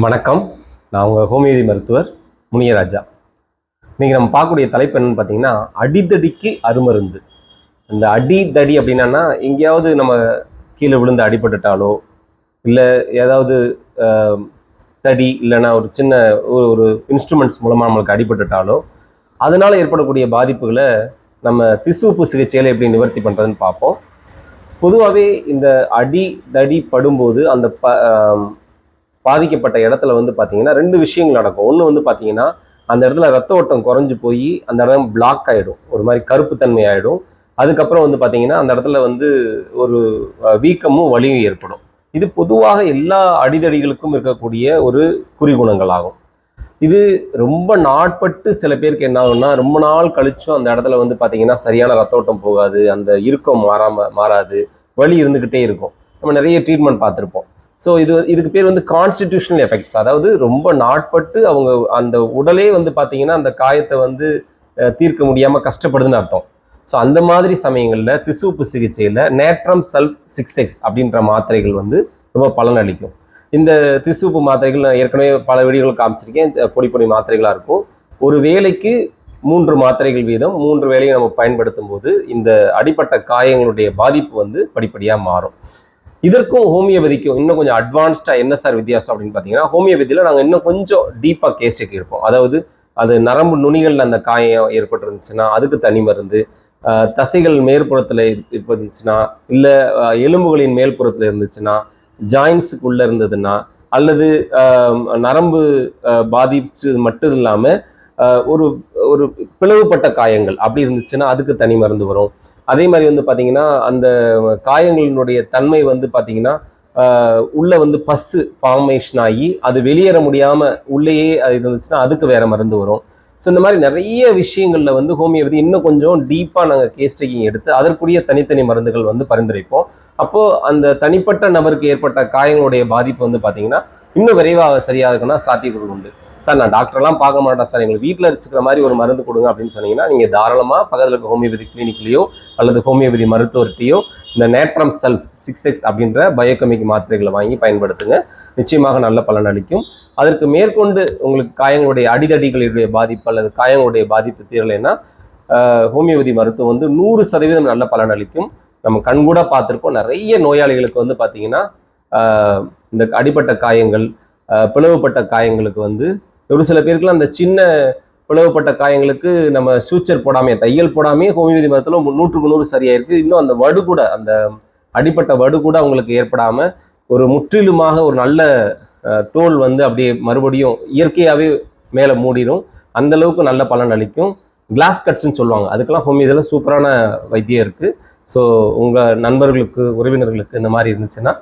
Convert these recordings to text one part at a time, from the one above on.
வணக்கம். நான் உங்கள் ஹோமியோபதி மருத்துவர் முனியராஜா. இன்றைக்கி நம்ம பார்க்கக்கூடிய தலைப்பு என்னன்னு பார்த்தீங்கன்னா அடிதடிக்கு அருமருந்து. இந்த அடி தடி அப்படின்னா எங்கேயாவது நம்ம கீழே விழுந்து அடிபட்டுட்டாலோ இல்லை ஏதாவது தடி இல்லைன்னா ஒரு சின்ன ஒரு ஒரு இன்ஸ்ட்ருமெண்ட்ஸ் மூலமாக நம்மளுக்கு அடிபட்டுட்டாலோ அதனால் ஏற்படக்கூடிய பாதிப்புகளை நம்ம திசுப்பு சிகிச்சையில் எப்படி நிவர்த்தி பண்ணுறதுன்னு பார்ப்போம். பொதுவாகவே இந்த அடி தடி படும்போது அந்த ப பாதிக்கப்பட்ட இடத்துல வந்து பார்த்தீங்கன்னா ரெண்டு விஷயங்கள் நடக்கும். ஒன்று வந்து பார்த்தீங்கன்னா அந்த இடத்துல ரத்த ஓட்டம் குறைஞ்சு போய் அந்த இடம் பிளாக் ஆகிடும் ஒரு மாதிரி கருப்பு தன்மை ஆகிடும் அதுக்கப்புறம் வந்து பார்த்தீங்கன்னா அந்த இடத்துல வந்து ஒரு வீக்கமும் வலியும் ஏற்படும். இது பொதுவாக எல்லா அடிதடிகளுக்கும் இருக்கக்கூடிய ஒரு குறிகுணங்கள் ஆகும் இது ரொம்ப நாட்பட்டு சில பேருக்கு என்ன ஆகும்னா ரொம்ப நாள் கழிச்சும் அந்த இடத்துல வந்து பார்த்தீங்கன்னா சரியான ரத்த ஓட்டம் போகாது அந்த இறுக்கம் மாறாம மாறாது வலி இருந்துக்கிட்டே இருக்கும். நம்ம நிறைய ட்ரீட்மெண்ட் பார்த்துருப்போம். ஸோ இது இதுக்கு பேர் வந்து கான்ஸ்டிடியூஷனல் எஃபெக்ட்ஸ் அதாவது ரொம்ப நாட்பட்டு அவங்க அந்த உடலே வந்து பார்த்தீங்கன்னா அந்த காயத்தை வந்து தீர்க்க முடியாமல் கஷ்டப்படுதுன்னு அர்த்தம். ஸோ அந்த மாதிரி சமயங்களில் திசுப்பு சிகிச்சையில் நேட்ரம் செல்ஃப் சிக்ஸ் எக்ஸ் அப்படின்ற மாத்திரைகள் வந்து ரொம்ப பலனளிக்கும் இந்த திசுப்பு மாத்திரைகள் நான் ஏற்கனவே பல வீடியோகள் காமிச்சிருக்கேன். பொடி பொடி மாத்திரைகளாக இருக்கும். ஒரு வேலைக்கு மூன்று மாத்திரைகள் வீதம் மூன்று வேலையை நம்ம பயன்படுத்தும் போது இந்த அடிப்பட்ட காயங்களுடைய பாதிப்பு வந்து படிப்படியாக மாறும். இதற்கும் ஹோமியோபதிக்கும் இன்னும் கொஞ்சம் அட்வான்ஸ்டாக என்ன சார் வித்தியாசம் அப்படின்னு பார்த்தீங்கன்னா ஹோமியோபதியில் நாங்கள் இன்னும் கொஞ்சம் டீப்பாக கேஸ் எடுப்போம். அதாவது அது நரம்பு நுனிகளில் அந்த காயம் ஏற்பட்டிருந்துச்சுன்னா அதுக்கு தனி மருந்து. தசைகள் மேற்புறத்தில் இருந்துச்சுன்னா இல்லை எலும்புகளின் மேல்புறத்தில் இருந்துச்சுன்னா ஜாயின்ஸுக்குள்ளே இருந்ததுன்னா அல்லது நரம்பு பாதிச்சு மட்டும் இல்லாமல் ஒரு ஒரு பிளவுபட்ட காயங்கள் அப்படி இருந்துச்சுன்னா அதுக்கு தனி மருந்து வரும். அதே மாதிரி வந்து பார்த்தீங்கன்னா அந்த காயங்களினுடைய தன்மை வந்து பார்த்தீங்கன்னா உள்ளே வந்து பஸ்ஸு ஃபார்மேஷன் ஆகி அது வெளியேற முடியாமல் உள்ளேயே அது இருந்துச்சுன்னா அதுக்கு வேறு மருந்து வரும். ஸோ இந்த மாதிரி நிறைய விஷயங்களில் வந்து ஹோமியோபதி இன்னும் கொஞ்சம் டீப்பாக நாங்கள் கேஸ் டேக்கிங் எடுத்து அதற்குரிய தனித்தனி மருந்துகள் வந்து பரிந்துரைப்போம். அப்போது அந்த தனிப்பட்ட நபருக்கு ஏற்பட்ட காயங்களுடைய பாதிப்பு வந்து பார்த்திங்கன்னா இன்னும் விரைவாக சரியாக இருக்குன்னா சாத்தியக்கூறு உண்டு. சார் நான் டாக்டர்லாம் பார்க்க மாட்டேன் சார். எங்களுக்கு வீட்டில் வச்சுக்கிற மாதிரி ஒரு மருந்து கொடுங்க அப்படின்னு சொன்னீங்கன்னா நீங்கள் தாராளமாக பக்கத்தில் இருக்க ஹோமியோபதி கிளினிக்லேயோ அல்லது ஹோமியோபதி மருத்துவர்கிட்டயோ இந்த நேட்ரம் செல்ஃப் சிக்ஸ் எக்ஸ் அப்படின்ற பயோகெமிக் மாத்திரைகளை வாங்கி பயன்படுத்துங்க. நிச்சயமாக நல்ல பலன் அளிக்கும். அதற்கு மேற்கொண்டு உங்களுக்கு காயங்களுடைய அடிதடிகளுடைய பாதிப்பு அல்லது காயங்களுடைய பாதிப்பு தீரலைன்னா ஹோமியோபதி மருத்துவம் வந்து நூறு சதவீதம் நல்ல பலன் அளிக்கும். நம்ம கண்கூட பார்த்துருக்கோம் நிறைய நோயாளிகளுக்கு வந்து பார்த்தீங்கன்னா இந்த அடிப்பட்ட காயங்கள் பிளவுபட்ட காயங்களுக்கு வந்து ஒரு சில பேருக்குலாம் அந்த சின்ன பிளவுபட்ட காயங்களுக்கு நம்ம சூச்சர் போடாமே தையல் போடாமே ஹோமியோபதி மருத்துவத்தில் நூற்றுக்கு நூறு சரியாயிருக்கு. இன்னும் அந்த வடு கூட அந்த அடிப்பட்ட வடு கூட அவங்களுக்கு ஏற்படாமல் ஒரு முற்றிலுமாக ஒரு நல்ல தோல் வந்து அப்படியே மறுபடியும் இயற்கையாகவே மேலே மூடிடும் அந்த அளவுக்கு நல்ல பலன் அளிக்கும். கிளாஸ் கட்ஸ்ன்னு சொல்லுவாங்க. அதுக்கெல்லாம் ஹோமியோதியில் சூப்பரான வைத்தியம் இருக்குது ஸோ உங்கள் நண்பர்களுக்கு உறவினர்களுக்கு இந்த மாதிரி இருந்துச்சுன்னா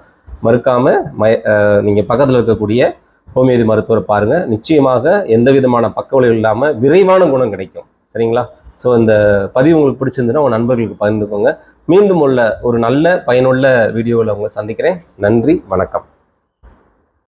மறுக்காமல் மய நீங்கள் பக்கத்தில் இருக்கக்கூடிய ஹோமியோபதி மருத்துவரை பாருங்கள் நிச்சயமாக எந்த விதமான பக்க விளைவு இல்லாமல் விரைவான குணம் கிடைக்கும். சரிங்களா? ஸோ இந்த பதிவு உங்களுக்கு பிடிச்சிருந்துன்னா உங்கள் நண்பர்களுக்கு பகிர்ந்துக்கோங்க. மீண்டும் உள்ள ஒரு நல்ல பயனுள்ள வீடியோவில் உங்களை சந்திக்கிறேன். நன்றி வணக்கம்.